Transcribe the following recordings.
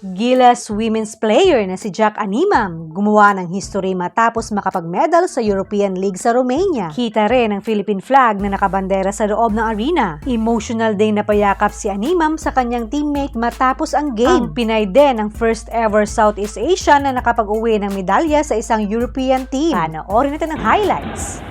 Gilas women's player na si Jack Animam gumawa ng history matapos makapag-medal sa European League sa Romania. Kita rin ang Philippine flag na nakabandera sa loob ng arena. Emotional din na payakap si Animam sa kanyang teammate matapos ang game. Ang Pinay din ang first ever Southeast Asian na nakapag-uwi ng medalya sa isang European team. Panoorin natin ang highlights.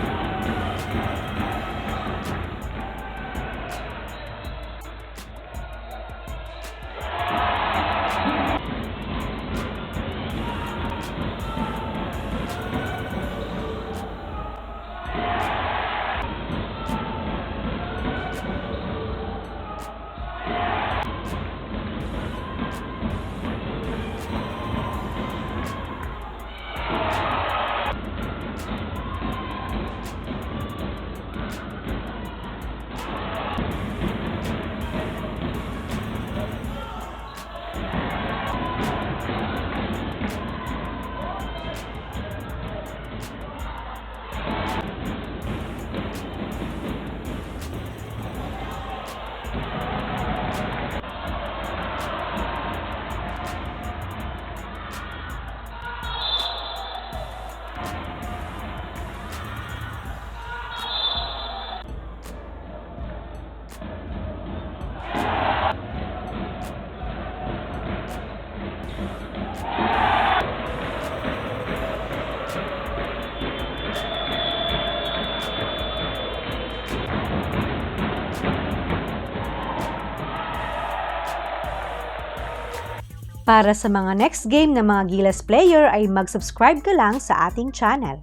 Para sa mga next game ng mga Gilas player ay mag-subscribe ka lang sa ating channel.